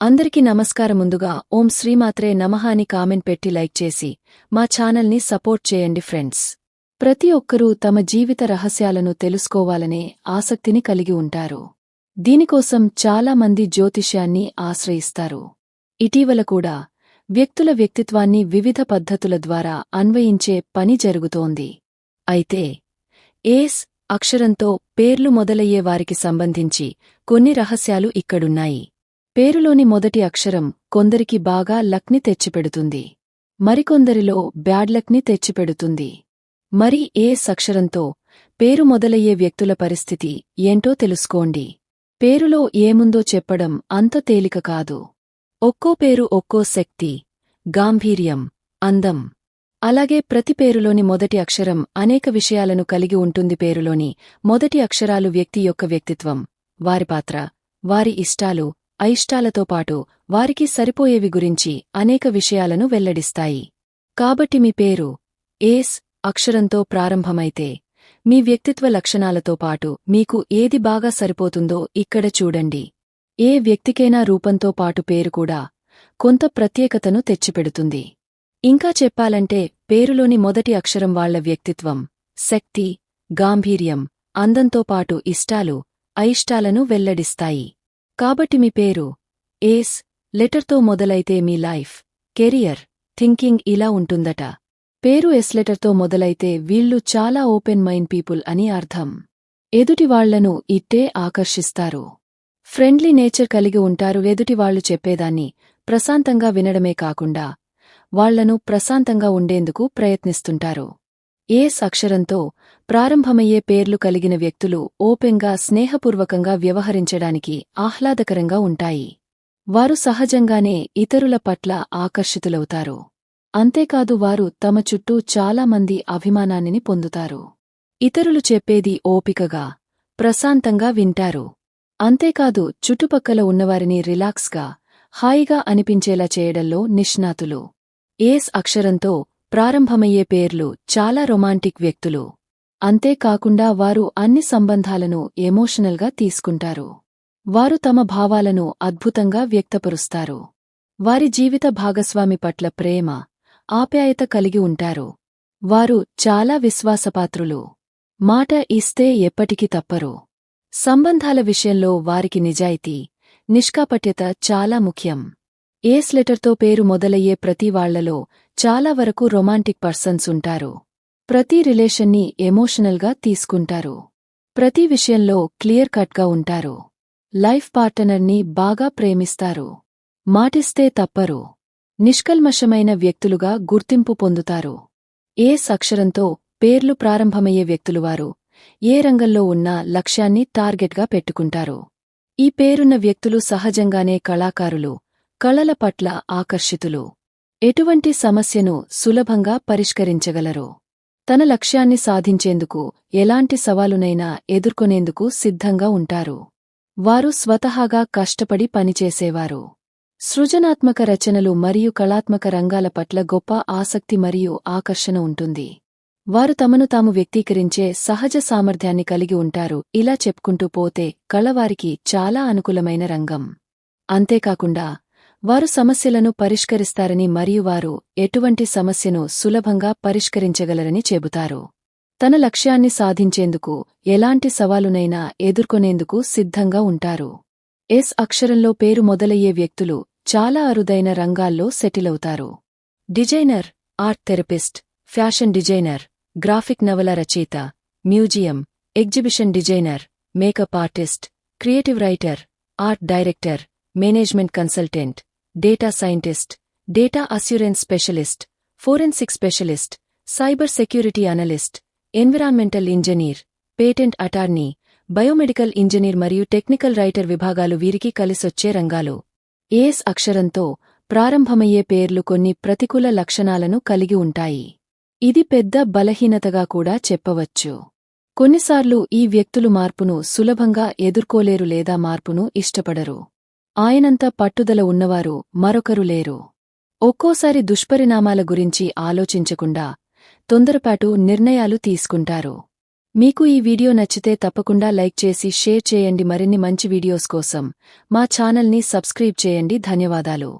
అందరికీ నమస్కారం ముందుగా ఓం శ్రీమాత్రే నమః అని కామెంట్ పెట్టి లైక్ చేసి మా ఛానల్ని సపోర్ట్ చేయండి ఫ్రెండ్స్. ప్రతి ఒక్కరూ తమ జీవిత రహస్యాలను తెలుసుకోవాలనే ఆసక్తిని కలిగి ఉంటారు. దీనికోసం చాలా మంది జ్యోతిష్యాన్ని ఆశ్రయిస్తారు. ఇటీవల కూడా వ్యక్తుల వ్యక్తిత్వాన్ని వివిధ పద్ధతుల ద్వారా అన్వయించే పని జరుగుతోంది. అయితే ఏస్ అక్షరంతో పేర్లు మొదలయ్యే వారికి సంబంధించి కొన్ని రహస్యాలు ఇక్కడున్నాయి. పేరులోని మొదటి అక్షరం కొందరికి బాగా లక్ని తెచ్చిపెడుతుంది. మరికొందరిలో బ్యాడ్ లక్ని తెచ్చిపెడుతుంది. మరి ఏ సక్షరంతో పేరు మొదలయ్యే వ్యక్తుల పరిస్థితి ఏంటో తెలుసుకోండి. పేరులో ఏముందో చెప్పడం అంత తేలిక కాదు. ఒక్కో పేరు ఒక్కో శక్తి గాంభీర్యం అందం. అలాగే ప్రతి పేరులోని మొదటి అక్షరం అనేక విషయాలను కలిగి ఉంటుంది. పేరులోని మొదటి అక్షరాలు వ్యక్తి యొక్క వ్యక్తిత్వం వారి పాత్ర వారి ఇష్టాలు అయిష్టాలతో పాటు వారికి సరిపోయేవి గురించి అనేక విషయాలను వెల్లడిస్తాయి. కాబట్టి మీ పేరు ఏస్ అక్షరంతో ప్రారంభమైతే మీ వ్యక్తిత్వ లక్షణాలతో పాటు మీకు ఏది బాగా సరిపోతుందో ఇక్కడ చూడండి. ఏ వ్యక్తికైనా రూపంతో పాటు పేరు కూడా కొంత ప్రత్యేకతను తెచ్చిపెడుతుంది. ఇంకా చెప్పాలంటే పేరులోని మొదటి అక్షరం వాళ్ళ వ్యక్తిత్వం శక్తి గాంభీర్యం అందంతో పాటు ఇష్టాలు అయిష్టాలను వెల్లడిస్తాయి. కాబట్టి మీ పేరు ఏస్ లెటర్తో మొదలైతే మీ లైఫ్ కెరియర్ థింకింగ్ ఇలా ఉంటుందట. పేరు ఎస్ లెటర్తో మొదలైతే వీళ్ళు చాలా ఓపెన్ మైండ్ పీపుల్ అని అర్థం. ఎదుటివాళ్ళను ఇట్టే ఆకర్షిస్తారు. ఫ్రెండ్లీ నేచర్ కలిగి ఉంటారు ఎదుటివాళ్ళు చెప్పేదాన్ని ప్రశాంతంగా వినడమే కాకుండా వాళ్ళను ప్రశాంతంగా ఉండేందుకు ప్రయత్నిస్తుంటారు. ఏస్ అక్షరంతో ప్రారంభమయ్యే పేర్లు కలిగిన వ్యక్తులు ఓపెన్గా స్నేహపూర్వకంగా వ్యవహరించడానికి ఆహ్లాదకరంగా ఉంటాయి. వారు సహజంగానే ఇతరుల పట్ల ఆకర్షితులవుతారు. అంతేకాదు వారు తమ చుట్టూ చాలామంది అభిమానాన్ని పొందుతారు. ఇతరులు చెప్పేది ఓపికగా ప్రశాంతంగా వింటారు. అంతేకాదు చుట్టుపక్కల ఉన్నవారిని రిలాక్స్గా హాయిగా అనిపించేలా చేయడంలో నిష్ణాతులు. ఏస్ అక్షరంతో ప్రారంభమయ్యే పేర్లు చాలా రొమాంటిక్ వ్యక్తులు. అంతేకాకుండా వారు అన్ని సంబంధాలను ఎమోషనల్గా తీసుకుంటారు. వారు తమ భావాలను అద్భుతంగా వ్యక్తపరుస్తారు. వారి జీవిత భాగస్వామి పట్ల ప్రేమ ఆప్యాయత కలిగి ఉంటారు. వారు చాలా విశ్వాసపాత్రులు. మాట ఇస్తే ఎప్పటికీ తప్పరు. సంబంధాల విషయంలో వారికి నిజాయితీ నిష్కాపట్యత చాలా ముఖ్యం. ఏస్ లెటర్తో పేరు మొదలయ్యే ప్రతి వాళ్ళలో చాలా వరకు రొమాంటిక్ పర్సన్స్ ఉంటారు. ప్రతి రిలేషన్ని ఎమోషనల్గా తీసుకుంటారు. ప్రతి విషయంలో క్లియర్ కట్గా ఉంటారు. లైఫ్ పార్టనర్ని బాగా ప్రేమిస్తారు. మాటిస్తే తప్పరు. నిష్కల్మషమైన వ్యక్తులుగా గుర్తింపు పొందుతారు. ఏ అక్షరంతో పేర్లు ప్రారంభమయ్యే వ్యక్తులువారు ఏ రంగంలో ఉన్నా లక్ష్యాన్ని టార్గెట్గా పెట్టుకుంటారు. ఈ పేరున్న వ్యక్తులు సహజంగానే కళాకారులు కళల పట్ల ఆకర్షితులు. ఎటువంటి సమస్యను సులభంగా పరిష్కరించగలరు? తన లక్ష్యాన్ని సాధించేందుకు ఎలాంటి సవాలునైనా ఎదుర్కొనేందుకు సిద్ధంగా ఉంటారు. వారు స్వతహాగా కష్టపడి పనిచేసేవారు. సృజనాత్మక రచనలు మరియు కళాత్మక రంగాల పట్ల గొప్ప ఆసక్తి మరియు ఆకర్షణ ఉంటుంది. వారు తమను తాము వ్యక్తీకరించే సహజ సామర్థ్యాన్ని కలిగి ఉంటారు. ఇలా చెప్పుకుంటూ పోతే కళవారికి చాలా అనుకూలమైన రంగం. అంతేకాకుండా వారు సమస్యలను పరిష్కరిస్తారని మరియు వారు ఎటువంటి సమస్యను సులభంగా పరిష్కరించగలరని చెబుతారు. తన లక్ష్యాన్ని సాధించేందుకు ఎలాంటి సవాలునైనా ఎదుర్కొనేందుకు సిద్ధంగా ఉంటారు. ఎస్ అక్షరంలో పేరు మొదలయ్యే వ్యక్తులు చాలా అరుదైన రంగాల్లో సెటిలవుతారు designer art therapist fashion designer graphic నవల రచయిత museum exhibition designer makeup artist creative writer art director management consultant data scientist data assurance specialist forensic specialist cyber security analyst environmental engineer patent attorney biomedical engineer మరియు technical writer విభాగాలు వీరికి కలిసొచ్చే రంగాలు. ఏస్ అక్షరంతో ప్రారంభమయ్యే పేర్లు కొన్ని ప్రతికూల లక్షణాలను కలిగి ఉంటాయి. ఇది పెద్ద బలహీనతగా కూడా చెప్పవచ్చు. కొన్నిసార్లు ఈ వ్యక్తులు మార్పును సులభంగా ఎదుర్కోలేరు లేదా మార్పును ఇష్టపడరు. ఆయనంత పట్టుదల ఉన్నవారు మరొకరు లేరు. ఒక్కోసారి దుష్పరిణామాల గురించి ఆలోచించకుండా తొందరపాటు నిర్ణయాలు తీసుకుంటారు. మీకు ఈ వీడియో నచ్చితే తప్పకుండా లైక్ చేసి షేర్ చేయండి. మరిన్ని మంచి వీడియోస్ కోసం మా ఛానల్ని సబ్స్క్రైబ్ చేయండి. ధన్యవాదాలు.